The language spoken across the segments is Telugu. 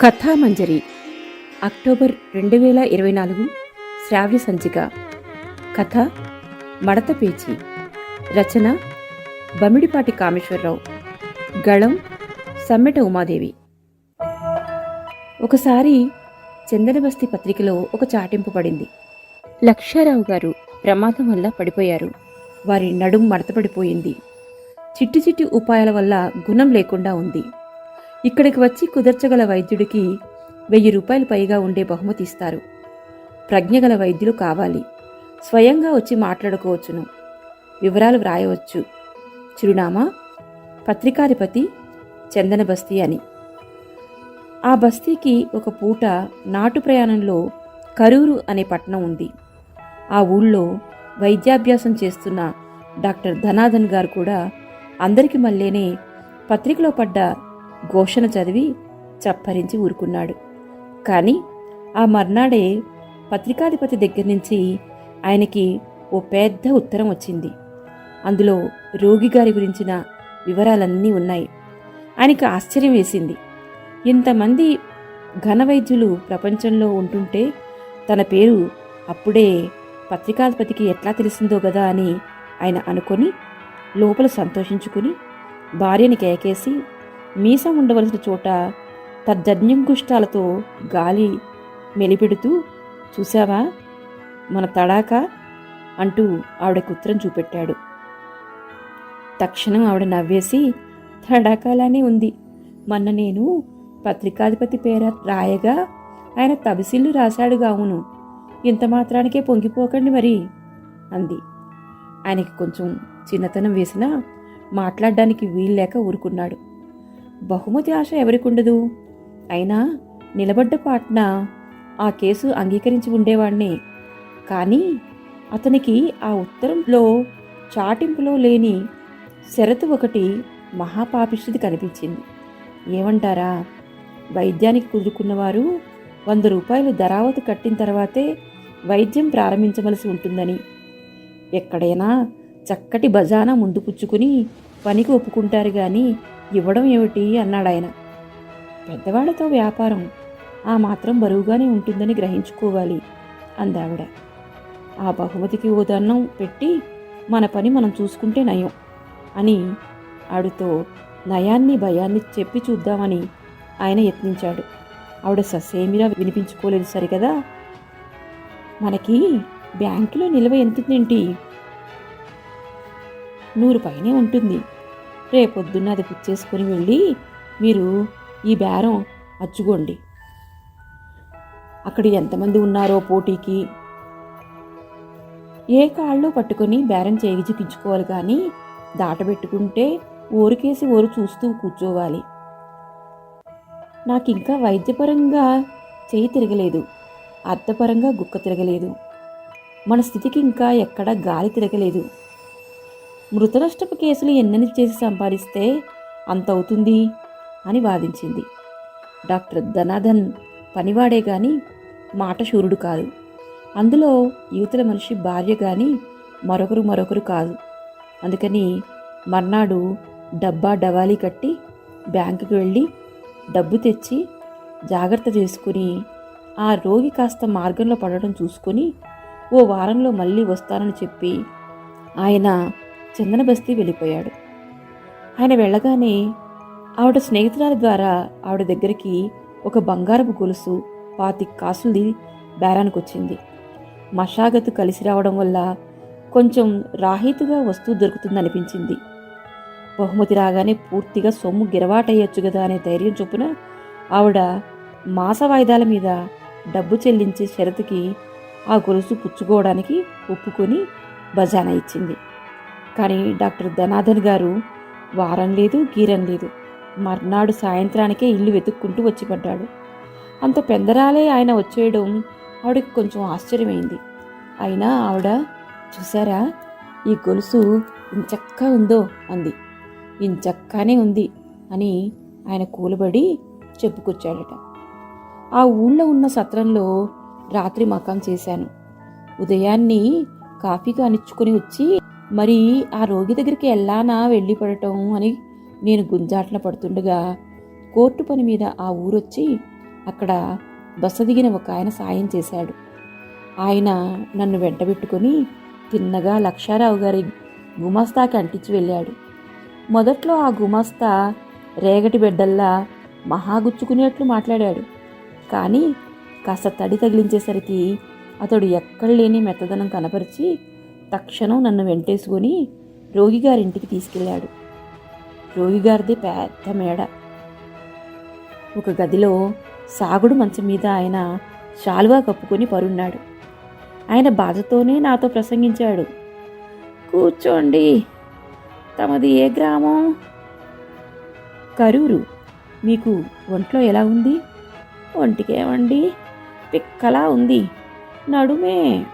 కథామంజరి. అక్టోబర్ రెండు వేల ఇరవై నాలుగు శ్రావ్య సంచిక. కథ మడత పేచి. రచన బమిడిపాటి కామేశ్వరరావు. గళం సమ్మెట ఉమాదేవి. ఒకసారి చందనబస్తి పత్రికలో ఒక చాటింపు పడింది. లక్షారావు గారు ప్రమాదం వల్ల పడిపోయారు. వారి నడుం మడతపడిపోయింది. చిట్టి చిట్టి ఉపాయాల వల్ల గుణం లేకుండా ఉంది. ఇక్కడికి వచ్చి కుదర్చగల వైద్యుడికి వెయ్యి రూపాయలు పైగా ఉండే బహుమతి ఇస్తారు. ప్రజ్ఞగల వైద్యులు కావాలి. స్వయంగా వచ్చి మాట్లాడుకోవచ్చును. వివరాలు వ్రాయవచ్చు. చిరునామా పత్రికాధిపతి చందన బస్తీ అని. ఆ బస్తీకి ఒక పూట నాటు ప్రయాణంలో కరూరు అనే పట్టణం ఉంది. ఆ ఊళ్ళో వైద్యాభ్యాసం చేస్తున్న డాక్టర్ ధనాధన్ గారు కూడా అందరికి మళ్ళీనే పత్రికలో పడ్డ ఘోషణ చదివి చప్పరించి ఊరుకున్నాడు. కానీ ఆ మర్నాడే పత్రికాధిపతి దగ్గర నుంచి ఆయనకి ఓ పెద్ద ఉత్తరం వచ్చింది. అందులో రోగి గారి గురించిన వివరాలన్నీ ఉన్నాయి. ఆయనకి ఆశ్చర్యం వేసింది. ఇంతమంది ఘన వైద్యులు ప్రపంచంలో ఉంటుంటే తన పేరు అప్పుడే పత్రికాధిపతికి ఎట్లా తెలిసిందో కదా అని ఆయన అనుకొని లోపల సంతోషించుకుని భార్యని కేకేసి మీసం ఉండవలసిన చోట తజ్జన్యంకుష్టాలతో గాలి మెలిపెడుతూ చూశావా? మన తడాక అంటూ ఆవిడకు ఉత్తరం చూపెట్టాడు. తక్షణం ఆవిడ నవ్వేసి తడాకాలానే ఉంది. మొన్న నేను పత్రికాధిపతి పేర రాయగా ఆయన తబసిల్లు రాశాడుగా అవును. ఇంత మాత్రానికే పొంగిపోకండి మరి అంది. ఆయనకి కొంచెం చిన్నతనం వేసినా మాట్లాడడానికి వీల్లేక ఊరుకున్నాడు. బహుమతి ఆశ ఎవరికుండదు? అయినా నిలబడ్డ పాట్న ఆ కేసు అంగీకరించి ఉండేవాణ్ణి కానీ అతనికి ఆ ఉత్తరంలో చాటింపులో లేని షరతు ఒకటి మహాపాపిష్టిది కనిపించింది. ఏమంటారా? వైద్యానికి కుదురుకున్నవారు వంద రూపాయలు ధరావతి కట్టిన తర్వాతే వైద్యం ప్రారంభించవలసి ఉంటుందని. ఎక్కడైనా చక్కటి బజానా ముందు పుచ్చుకుని పనికి ఒప్పుకుంటారు కానీ ఇవ్వడం ఏమిటి? అన్నాడు ఆయన. పెద్దవాళ్ళతో వ్యాపారం ఆ మాత్రం బరువుగానే ఉంటుందని గ్రహించుకోవాలి అందావిడ. ఆ బహుమతికి ఓ పెట్టి మన పని మనం చూసుకుంటే నయం అని ఆవిడతో నయాన్ని భయాన్ని చెప్పి చూద్దామని ఆయన యత్నించాడు. ఆవిడ ససేమిరా వినిపించుకోలేదు సరికదా మనకి బ్యాంకులో నిల్వ ఎంతుందేంటి? నూరు పైనే ఉంటుంది. రేపొద్దున్న అది పుచ్చేసుకొని వెళ్ళి మీరు ఈ బేరం అచ్చుకోండి. అక్కడ ఎంతమంది ఉన్నారో పోటీకి? ఏ కాళ్ళు పట్టుకొని బేరం చేయించుకోవాలి కానీ దాటబెట్టుకుంటే ఊరికేసి ఊరు చూస్తూ కూర్చోవాలి. నాకింకా వైద్యపరంగా చేయి తిరగలేదు అర్థపరంగా గుక్క తిరగలేదు. మన స్థితికి ఇంకా ఎక్కడ గాలి తిరగలేదు. మృతనష్టపు కేసులు ఎన్నని చేసి సంపాదిస్తే అంత అవుతుంది అని వాదించింది. డాక్టర్ ధనాధన్ పనివాడే గాని మాట శూరుడు కాదు. అందులో యువతల మనిషి భార్య గాని మరొకరు మరొకరు కాదు. అందుకని మర్నాడు డబ్బా డవాలి కట్టి బ్యాంకుకి వెళ్ళి డబ్బు తెచ్చి జాగ్రత్త చేసుకుని ఆ రోగి కాస్త మార్గంలో పడడం చూసుకొని ఓ వారంలో మళ్ళీ వస్తానని చెప్పి ఆయన చందన బస్తీ వెళ్ళిపోయాడు. ఆయన వెళ్ళగానే ఆవిడ స్నేహితురాల ద్వారా ఆవిడ దగ్గరికి ఒక బంగారపు గొలుసు పాతి కాసులది బేరానికి వచ్చింది మషాగతు కలిసి రావడం వల్ల కొంచెం రాహితుగా వస్తువు దొరుకుతుందనిపించింది. బహుమతి రాగానే పూర్తిగా సొమ్ము గిరవాటయ్యొచ్చు కదా అనే ధైర్యం చొప్పున ఆవిడ మాస వాయిదాల మీద డబ్బు చెల్లించే షరతుకి ఆ గొలుసు పుచ్చుకోవడానికి ఒప్పుకొని బజానా ఇచ్చింది. కానీ డాక్టర్ ధనాధన్ గారు వారం లేదు గీరం లేదు. మర్నాడు సాయంత్రానికే ఇల్లు వెతుక్కుంటూ వచ్చి పడ్డాడు. అంత పెందరాలే ఆయన వచ్చేయడం ఆవిడకి కొంచెం ఆశ్చర్యమైంది. అయినా ఆవిడ చూసారా ఈ గొలుసు ఇంచక్క ఉందో? అంది. ఇంచక్కనే ఉంది అని ఆయన కూలబడి చెప్పుకొచ్చాడట. ఆ ఊళ్ళో ఉన్న సత్రంలో రాత్రి మకాం చేశాను. ఉదయాన్ని కాఫీ కానిచ్చుకొని వచ్చి మరి ఆ రోగి దగ్గరికి వెళ్ళానా వెళ్ళి పడటం అని నేను గుంజాట్ల పడుతుండగా కోర్టు పని మీద ఆ ఊరొచ్చి అక్కడ బస దిగిన ఒక ఆయన సాయం చేశాడు. ఆయన నన్ను వెంటబెట్టుకొని తిన్నగా లక్షారావు గారి గుమాస్తాకి అంటించి వెళ్ళాడు. మొదట్లో ఆ గుమాస్తా రేగటి బిడ్డల్లా మహాగుచ్చుకునేట్లు మాట్లాడాడు. కానీ కాస్త తడి తగిలించేసరికి అతడు ఎక్కడ లేని మెత్తదనం కనపరిచి తక్షణం నన్ను వెంటేసుకొని రోగిగారింటికి తీసుకెళ్ళాడు. రోగిగారిది పెద్ద మేడ. ఒక గదిలో సాగుడు మంచం మీద ఆయన శాలువా కప్పుకొని పరున్నాడు ఆయన బాధతోనే నాతో ప్రసంగించాడు. కూర్చోండి. తమది ఏ గ్రామం? కరూరు. మీకు ఒంట్లో ఎలా ఉంది? ఒంటికేమండి? పిక్కలా ఉంది. నడుమే.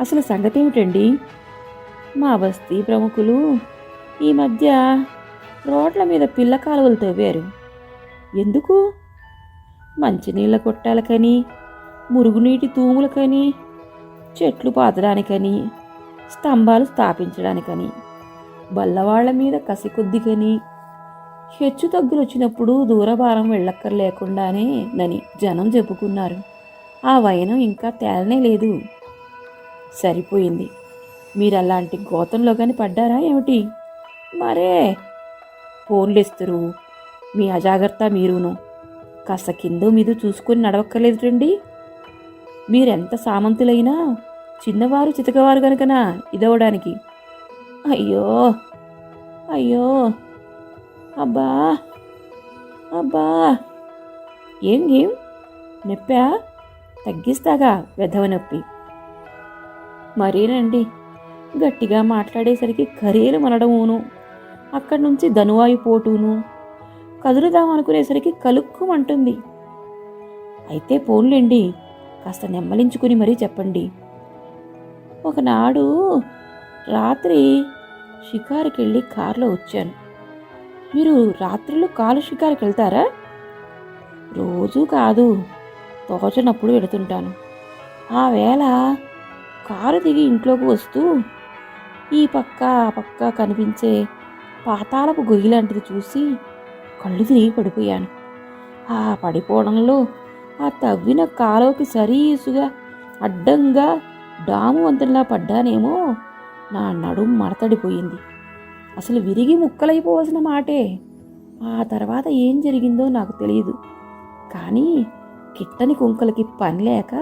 అసలు సంగతి ఏమిటండి మా బస్తీ ప్రముఖులు ఈ మధ్య రోడ్ల మీద పిల్ల కాలువలు తవ్వారు. ఎందుకు? మంచినీళ్ళ కొట్టాలకని మురుగునీటి తూములకని చెట్లు పాతడానికని స్తంభాలు స్థాపించడానికని బల్లవాళ్ళ మీద కసి కొద్దికని హెచ్చు తగ్గులు వచ్చినప్పుడు దూరభారం వెళ్ళక్కర్లేకుండానే నని జనం చెప్పుకున్నారు. ఆ వైనం ఇంకా తేలనే లేదు. సరిపోయింది. మీరు అలాంటి గోతంలో కానీ పడ్డారా ఏమిటి? మరే! ఫోన్లేస్తారు మీ అజాగ్రత్త మీరును. కాస్త కిందో మీద చూసుకొని నడవక్కర్లేదు రండి. మీరెంత సామంతులైనా చిన్నవారు చితకవారు కనుకనా ఇదవడానికి. అయ్యో! అయ్యో! అబ్బా! అబ్బా! ఏం ఏం? నొప్పా? తగ్గిస్తాగా వెధవ నొప్పి. మరేనండి? గట్టిగా మాట్లాడేసరికి కరేలు మనడమును అక్కడి నుంచి ధనువాయు పోటూను. కదులుదాం అనుకునేసరికి కలుక్కుమంటుంది. అయితే పోన్లేండి కాస్త నెమ్మలించుకుని మరీ చెప్పండి. ఒకనాడు రాత్రి షికారుకి వెళ్ళి కారులో వచ్చాను. మీరు రాత్రిలో కాలు షికారుకి వెళ్తారా రోజూ కాదు తోచనప్పుడు వెళుతుంటాను ఆ వేళ కారు దిగి ఇంట్లోకి వస్తూ ఈ పక్క ఆ పక్క కనిపించే పాతాళపు గొయ్యి లాంటిది చూసి కళ్ళు తిరిగి పడిపోయాను. ఆ పడిపోవడంలో ఆ తవ్విన కాలువకి సరీసుగా అడ్డంగా డాము వంతెనలా పడ్డానేమో నా నడుం మడతడిపోయింది. అసలు విరిగి ముక్కలైపోవలసిన మాటే. ఆ తర్వాత ఏం జరిగిందో నాకు తెలియదు కానీ కిట్టని కుంకలకి పని లేక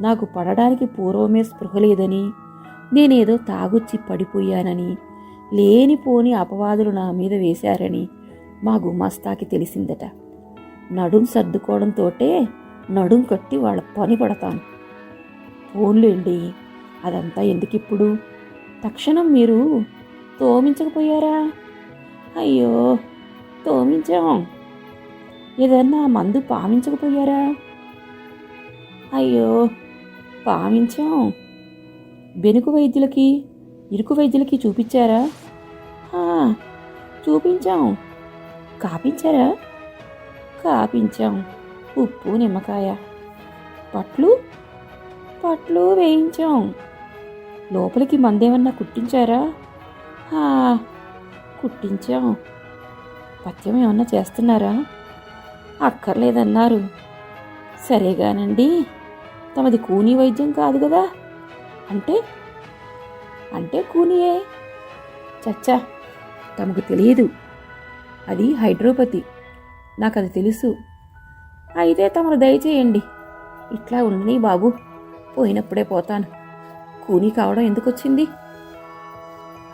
నాకు పడడానికి పూర్వమే స్పృహ లేదని నేనేదో తాగుచ్చి పడిపోయానని లేనిపోని అపవాదులు నా మీద వేశారని మా గుమాస్తాకి తెలిసిందట. నడుం సర్దుకోవడంతోటే నడుం కట్టి వాళ్ళ పని పడతాను. ఫోన్లేండి అదంతా ఎందుకిప్పుడు? తక్షణం మీరు తోమించకపోయారా? అయ్యో తోమించాం. ఏదన్నా మందు పామించకపోయారా? అయ్యో పావించాం. బెనుకు వైద్యులకి ఇరుకు వైద్యులకి చూపించారా? చూపించాం. కాపించారా? కాపించాం. ఉప్పు నిమ్మకాయ. పట్లు? పట్లు వేయించాం. లోపలికి మందేమన్నా కుట్టించారా? కుట్టించాం. పత్యం ఏమన్నా చేస్తున్నారా? అక్కర్లేదన్నారు. సరేగానండి. తమది కూనీ వైద్యం కాదు కదా? అంటే అంటే కూనియే. చచ్చా తమకు తెలియదు అది హైడ్రోపతి. నాకు అది తెలుసు. అయితే తమరు దయచేయండి. ఇట్లా ఉండని బాబు పోయినప్పుడే పోతాను. కూని కావడం ఎందుకు వచ్చింది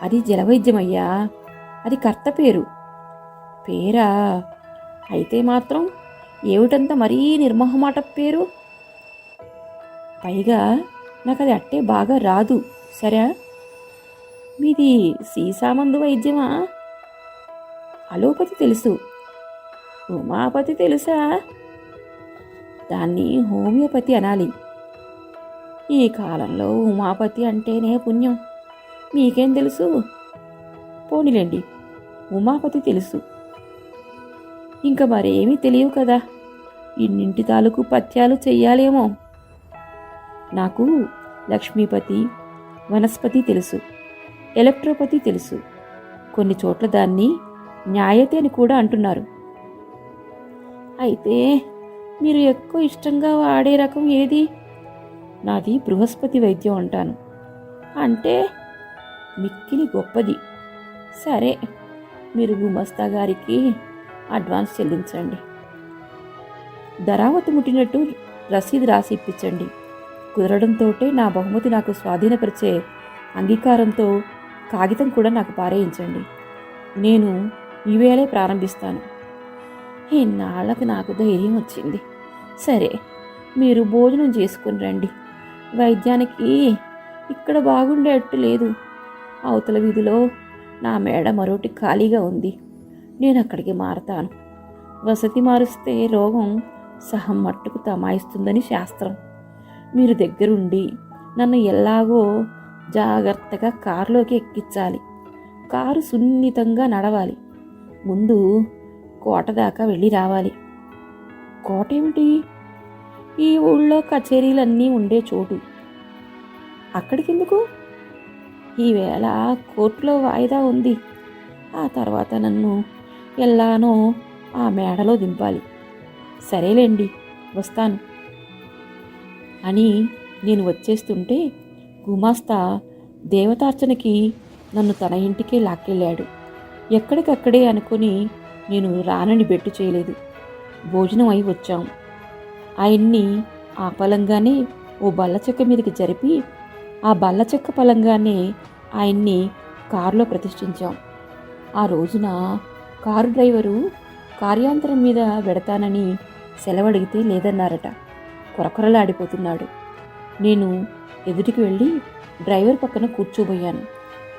అది జలవైద్యమయ్యా. అది కర్త పేరు. పేరా? అయితే మాత్రం ఏమిటంత మరీ నిర్మహమాట పేరు? పైగా నాకు అది అట్టే బాగా రాదు. సరే? మీది సీసామందు వైద్యమా? అలోపతి తెలుసు. ఉమాపతి తెలుసా? దాన్ని హోమియోపతి అనాలి. ఈ కాలంలో ఉమాపతి అంటేనే పుణ్యం. మీకేం తెలుసు? పోనీలేండి ఉమాపతి తెలుసు. ఇంకా మరేమీ తెలియవు కదా. ఇన్నింటి తాలూకు పత్యాలు చెయ్యాలేమో. నాకు లక్ష్మీపతి వనస్పతి తెలుసు ఎలక్ట్రోపతి తెలుసు. కొన్ని చోట్ల దాన్ని న్యాయతే అని కూడా అంటున్నారు. అయితే మీరు ఎక్కువ ఇష్టంగా వాడే రకం ఏది? నాది బృహస్పతి వైద్యం అంటాను. అంటే మిక్కిలి గొప్పది. సరే మీరు గుమస్తా గారికి అడ్వాన్స్ చెల్లించండి. ధరావతి ముట్టినట్టు రసీదు రాసి ఇప్పించండి. కుదరడంతో నా బహుమతి నాకు స్వాధీనపరిచే అంగీకారంతో కాగితం కూడా నాకు పారేయించండి. నేను ఈవేళే ప్రారంభిస్తాను. ఇన్నాళ్ళకు నాకు ధైర్యం వచ్చింది. సరే మీరు భోజనం చేసుకుని రండి. వైద్యానికి ఇక్కడ బాగుండేట్టు లేదు. అవతల వీధిలో నా మేడ మరోటి ఖాళీగా ఉంది. నేను అక్కడికి మారతాను. వసతి మారుస్తే రోగం సహం మట్టుకు తమాయిస్తుందని శాస్త్రం. మీరు దగ్గరుండి నన్ను ఎలాగో జాగ్రత్తగా కారులోకి ఎక్కించాలి. కారు సున్నితంగా నడవాలి. ముందు కోట దాకా వెళ్ళి రావాలి. కోట ఏమిటి ఈ ఊళ్ళో కచేరీలన్నీ ఉండే చోటు. అక్కడికెందుకు? ఈవేళ కోర్టులో వాయిదా ఉంది. ఆ తర్వాత నన్ను ఎల్లానో ఆ మేడలో దింపాలి. సరేలేండి వస్తాను. అని నేను వచ్చేస్తుంటే గుమాస్తా దేవతార్చనకి నన్ను తన ఇంటికే లాక్కెళ్ళాడు. ఎక్కడికక్కడే అనుకుని నేను రానని బెట్టు చేయలేదు. భోజనం అయి వచ్చాం. ఆయన్ని ఆ పలంగానే ఓ బల్ల చెక్క మీదకి జరిపి ఆ బల్ల చెక్క పలంగానే ఆయన్ని కారులో ప్రతిష్ఠించాం. ఆ రోజున కారు డ్రైవరు కార్యాంతరం మీద పెడతానని సెలవడిగితే లేదన్నారట. కొరకొరలాడిపోతున్నాడు. నేను ఎదుటికి వెళ్ళి డ్రైవర్ పక్కన కూర్చోబోయాను.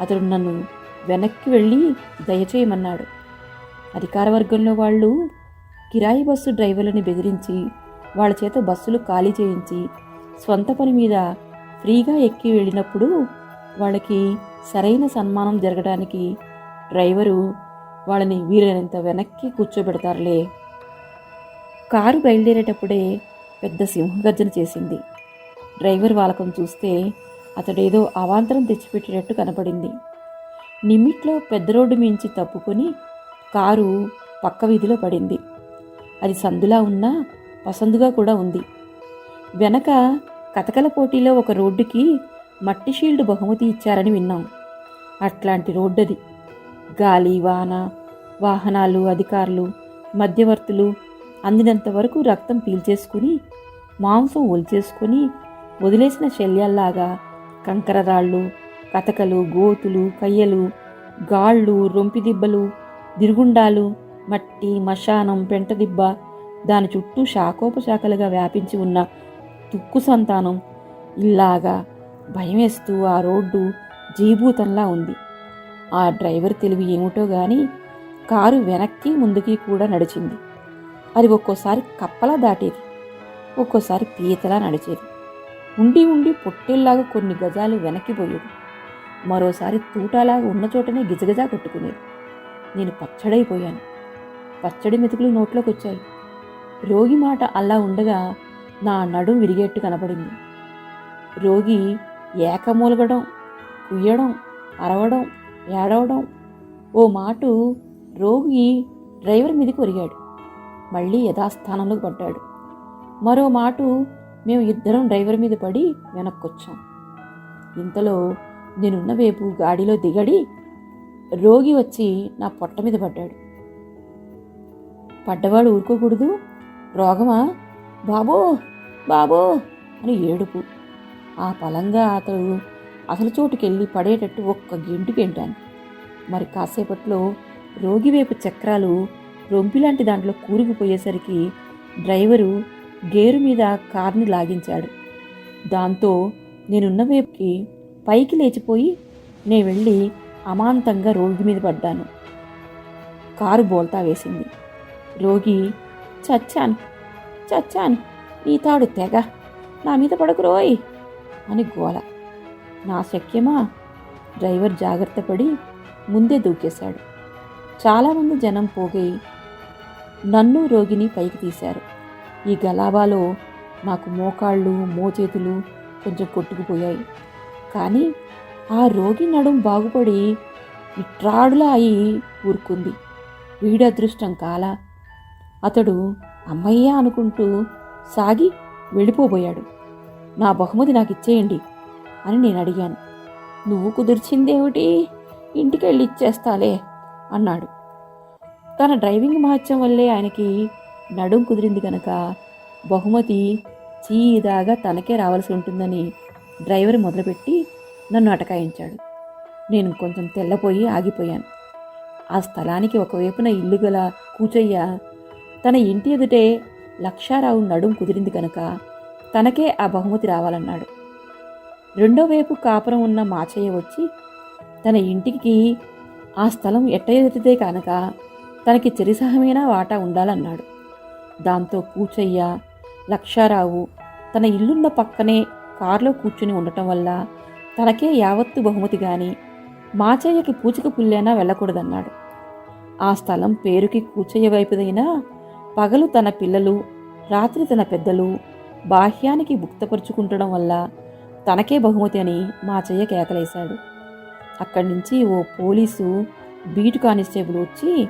అతడు నన్ను వెనక్కి వెళ్ళి దయచేయమన్నాడు. అధికార వర్గంలో వాళ్ళు కిరాయి బస్సు డ్రైవర్లని బెదిరించి వాళ్ళ చేత బస్సులు ఖాళీ చేయించి స్వంత పని మీద ఫ్రీగా ఎక్కి వెళ్ళినప్పుడు వాళ్ళకి సరైన సన్మానం జరగడానికి డ్రైవరు వాళ్ళని వీలైనంత వెనక్కి కూర్చోబెడతారులే. కారు బయలుదేరేటప్పుడే పెద్ద సింహగర్జన చేసింది. డ్రైవర్ వాలకం చూస్తే అతడేదో అవాంతరం తెచ్చిపెట్టేటట్టు కనపడింది. నిమిట్లో పెద్ద రోడ్డు మించి తప్పుకొని కారు పక్క వీధిలో పడింది. అది సందులా ఉన్నా పసందుగా కూడా ఉంది. వెనక కథకల పోటీలో ఒక రోడ్డుకి మట్టి షీల్డ్ బహుమతి ఇచ్చారని విన్నాం. అట్లాంటి రోడ్డది. గాలి వాన వాహనాలు అధికారులు మధ్యవర్తులు అందినంత వరకు రక్తం పీల్చేసుకుని మాంసం ఒలిచేసుకొని వదిలేసిన శల్యాల్లాగా కంకరరాళ్ళు కతకలు గోతులు కయ్యలు గాళ్ళు రొంపిదిబ్బలు దిరుగుండాలు మట్టి మశానం పెంటదిబ్బ దాని చుట్టూ శాఖోపశాఖలుగా వ్యాపించి ఉన్న తుక్కు సంతానం ఇల్లాగా భయమేస్తూ ఆ రోడ్డు జీభూతంలా ఉంది. ఆ డ్రైవర్ తెలివి ఏమిటో గాని కారు వెనక్కి ముందుకి కూడా నడిచింది. అది ఒక్కోసారి కప్పలా దాటేది ఒక్కోసారి పీతలా నడిచేది. ఉండి ఉండి పొట్టేల్లాగా కొన్ని గజాలు వెనక్కిపోయేది మరోసారి తూటాలాగా ఉన్న చోటనే గిజగజా కొట్టుకునేది. నేను పచ్చడైపోయాను. పచ్చడి మెతుకులు నోట్లోకి వచ్చాయి రోగి మాట అలా ఉండగా నా నడుం విరిగేట్టు కనపడింది. రోగి ఏకమూలగడం కుయ్యడం అరవడం ఏడవడం ఓ మాటు రోగి డ్రైవర్ మీదకి ఒరిగాడు. మళ్ళీ యథాస్థానంలో పడ్డాడు. మరో మాటు మేము ఇద్దరం డ్రైవర్ మీద పడి వెనక్కొచ్చాం. ఇంతలో నేనున్న వైపు గాడిలో దిగడి రోగి వచ్చి నా పొట్ట మీద పడ్డాడు. పడ్డవాడు ఊరుకోకూడదు. రోగమా? బాబో! బాబో! అని ఏడుపు. ఆ పలంగా అతడు అసలు చోటుకెళ్ళి పడేటట్టు ఒక్క గింటు గెంటాను మరి కాసేపట్లో రోగి వైపు చక్రాలు రొంపిలాంటి దాంట్లో కూరుకుపోయేసరికి డ్రైవరు గేరు మీద కార్ని లాగించాడు. దాంతో నేనున్న వైపుకి పైకి లేచిపోయి నే వెళ్ళి అమాంతంగా రోగి మీద పడ్డాను. కారు బోల్తా వేసింది. రోగి చచ్చాను చచ్చాను ఈ తాడు తెగ నా మీద పడకురోయ్ అని గోల. నా శక్యమా? డ్రైవర్ జాగ్రత్త పడి ముందే దూకేశాడు. చాలామంది జనం పోగై నన్ను రోగిని పైకి తీశారు. ఈ గలాబాలో నాకు మోకాళ్ళు మోచేతులు కొంచెం కొట్టుకుపోయాయి. కానీ ఆ రోగి నడుం బాగుపడి ఇట్రాడులా అయి ఊరుకుంది. వీడి అదృష్టం కాలా అతడు అమ్మయ్య అనుకుంటూ సాగి వెళ్ళిపోబోయాడు. నా బహుమతి నాకు ఇచ్చేయండి అని నేను అడిగాను. నువ్వు కుదిర్చిందేమిటి? ఇంటికెళ్ళి ఇచ్చేస్తాలే అన్నాడు. తన డ్రైవింగ్ మహత్యం వల్లే ఆయనకి నడుం కుదిరింది కనుక బహుమతి చీదాగా తనకే రావాల్సి ఉంటుందని డ్రైవర్ మొదలుపెట్టి నన్ను అటకాయించాడు. నేను కొంచెం తెల్లపోయి ఆగిపోయాను. ఆ స్థలానికి ఒకవైపున ఇల్లు గల కూచయ్య తన ఇంటి ఎదుటే లక్షారావు నడుం కుదిరింది కనుక తనకే ఆ బహుమతి రావాలన్నాడు. రెండో వైపు కాపురం ఉన్న మాచయ్య వచ్చి తన ఇంటికి ఆ స్థలం ఎట్ట ఎదుటితే కనుక తనకి చెరిసహమైన వాటా ఉండాలన్నాడు. దాంతో కూచయ్య లక్షారావు తన ఇల్లున్న పక్కనే కారులో కూర్చుని ఉండటం వల్ల తనకే యావత్తు బహుమతి గాని మాచయ్యకి పూచిక పుల్లైనా వెళ్ళకూడదన్నాడు. ఆ స్థలం పేరుకి కూచయ్య వైపుదైనా పగలు తన పిల్లలు రాత్రి తన పెద్దలు బాహ్యానికి భుక్తపరుచుకుంటడం వల్ల తనకే బహుమతి అని మాచయ్య కేకలేశాడు. అక్కడి నుంచి ఓ పోలీసు బీటు కానిస్టేబుల్ వచ్చి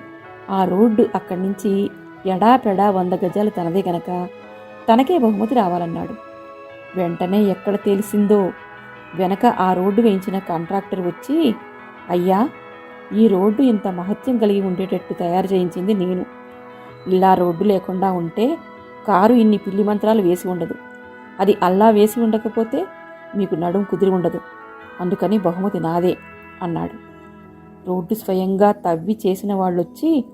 ఆ రోడ్డు అక్కడి నుంచి ఎడాపెడా వంద గజాలు తనదే గనక తనకే బహుమతి రావాలన్నాడు. వెంటనే ఎక్కడ తెలిసిందో వెనక ఆ రోడ్డు వేయించిన కాంట్రాక్టర్ వచ్చి అయ్యా ఈ రోడ్డు ఇంత మహత్యం కలిగి ఉండేటట్టు తయారు చేయించింది నేను. ఇలా రోడ్డు లేకుండా ఉంటే కారు ఇన్ని పిల్లి మంత్రాలు వేసి ఉండదు. అది అల్లా వేసి ఉండకపోతే మీకు నడుం కుదిరి ఉండదు. అందుకని బహుమతి నాదే అన్నాడు. రోడ్డు స్వయంగా తవ్వి చేసిన వాళ్ళొచ్చి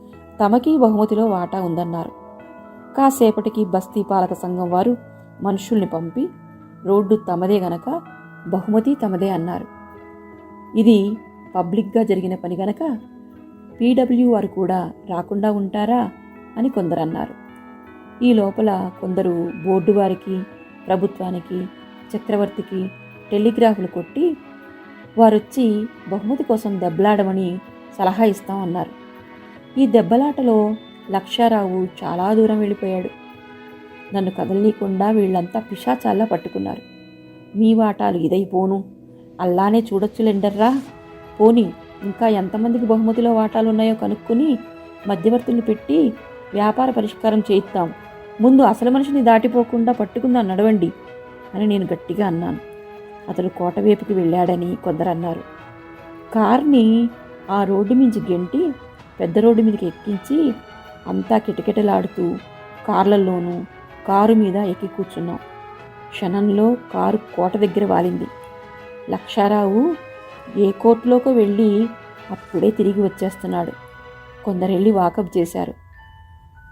తమకీ బహుమతిలో వాటా ఉందన్నారు. కాసేపటికి బస్తీ పాలక సంఘం వారు మనుషుల్ని పంపి రోడ్డు తమదే గనక బహుమతి తమదే అన్నారు. ఇది పబ్లిక్గా జరిగిన పని గనక పీడబ్ల్యూ వారు కూడా రాకుండా ఉంటారా అని కొందరు అన్నారు ఈ లోపల కొందరు బోర్డు వారికి ప్రభుత్వానికి చక్రవర్తికి టెలిగ్రాఫ్లు కొట్టి వారొచ్చి బహుమతి కోసం దెబ్బలాడమని సలహా ఇస్తాం అన్నారు. ఈ దెబ్బలాటలో లక్షారావు చాలా దూరం వెళ్ళిపోయాడు. నన్ను కదలనీయకుండా వీళ్ళంతా పిశాచాల్లా పట్టుకున్నారు. మీ వాటాలు ఇదైపోను అల్లానే చూడొచ్చులెండర్రా పోని ఇంకా ఎంతమందికి బహుమతిలో వాటాలు ఉన్నాయో కనుక్కొని మధ్యవర్తులు పెట్టి వ్యాపార పరిష్కారం చేయిస్తాం ముందు అసలు మనిషిని దాటిపోకుండా పట్టుకుందా నడవండి అని నేను గట్టిగా అన్నాను. అతడు కోటవైపుకి వెళ్ళాడని కొందరు అన్నారు కార్ని ఆ రోడ్డు మించి గెంటి పెద్ద రోడ్డు మీదకి ఎక్కించి అంతా కిటకిటలాడుతూ కార్లలోనూ కారు మీద ఎక్కి కూర్చున్నాం. క్షణంలో కారు కోట దగ్గర వాలింది. లక్షారావు ఏ కోర్టులోకి వెళ్ళి అప్పుడే తిరిగి వచ్చేస్తున్నాడు. కొందరెళ్ళి వాకప్ చేశారు.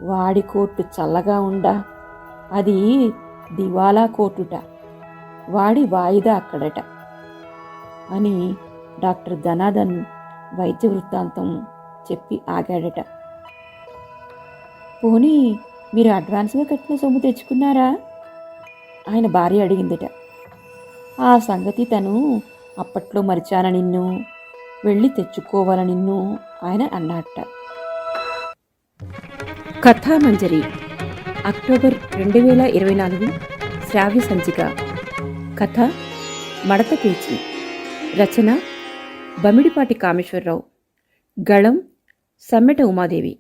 వాడి కోర్టు చల్లగా ఉండా. అది దివాలా కోర్టుట. వాడి వాయిదా అక్కడట. అని డాక్టర్ ధనాధన్ వైద్య వృత్తాంతం చెప్పి ఆగాడట. పోనీ మీరు అడ్వాన్స్గా కట్టిన సొమ్ము తెచ్చుకున్నారా? ఆయన భార్య అడిగిందిట. ఆ సంగతి తను అప్పట్లో మరిచాన నిన్ను వెళ్ళి తెచ్చుకోవాల నిన్ను ఆయన అన్నట్ట కథామంజరి అక్టోబర్ రెండు వేల ఇరవై నాలుగు శ్రావ్య సంచిక. కథ మడత పేచి రచన బమిడిపాటి కామేశ్వరరావు. గళం సమ్మెట ఉమాదేవి.